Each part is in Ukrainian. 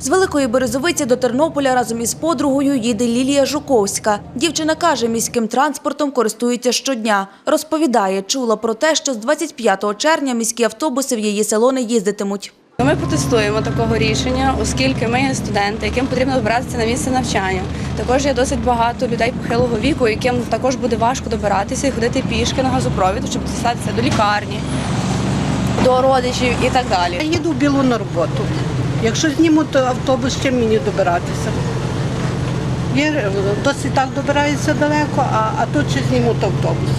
З Великої Березовиці до Тернополя разом із подругою їде Лілія Жуковська. Дівчина каже, міським транспортом користується щодня. Розповідає, чула про те, що з 25 червня міські автобуси в її село не їздитимуть. Ми протестуємо такого рішення, оскільки ми є студенти, яким потрібно добиратися на місце навчання. Також є досить багато людей похилого віку, яким також буде важко добиратися і ходити пішки на газопровід, щоб дістатися до лікарні, до родичів і так Я далі. їду в білу на роботу. Якщо зніму, то автобус чим мені добиратися. Я досить так добираюся далеко, а, а тут ще зніму то автобус.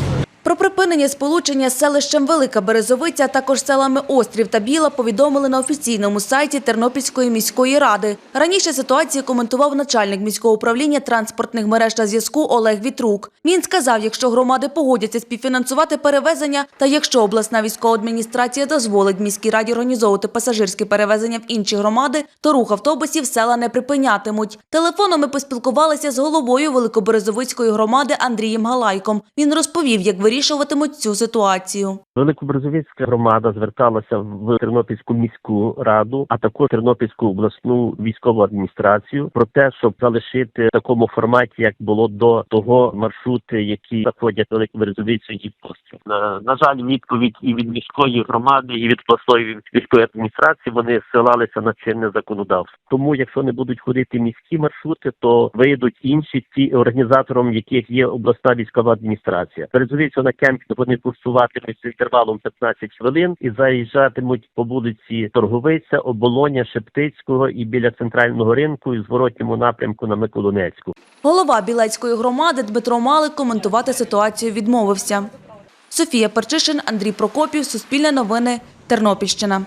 Про припинення сполучення з селищем Велика Березовиця, а також селами Острів та Біла повідомили на офіційному сайті Тернопільської міської ради. Раніше ситуацію коментував начальник міського управління транспортних мереж та зв'язку Олег Вітрук. Він сказав, якщо громади погодяться співфінансувати перевезення, та якщо обласна військова адміністрація дозволить міській раді організовувати пасажирські перевезення в інші громади, то рух автобусів села не припинятимуть. Телефоном ми поспілкувалися з головою Великоберезовицької громади Андрієм Галайком. Він розповів, як вирішуватимуть цю ситуацію. Великобрезовицька громада зверталася в Тернопільську міську раду, а також Тернопільську обласну військову адміністрацію про те, щоб залишити в такому форматі, як було до того маршрути, які заходять Великобрезовицю і постріл. На, на жаль, відповідь і від міської громади, і від обласної військової адміністрації вони ссилалися на чинне законодавство. Тому, якщо не будуть ходити міські маршрути, то вийдуть інші ті організатором, яких є обласна військова адміністрація. Березовицю на кемпінг вони курсуватимуть з інтервалом 15 хвилин і заїжджатимуть по вулиці Торговиця, Оболоня, Шептицького і біля центрального ринку і зворотньому напрямку на Миколинецьку. Голова Білецької громади Дмитро Малик коментувати ситуацію відмовився. Софія Перчишин, Андрій Прокопів, Суспільне новини, Тернопільщина.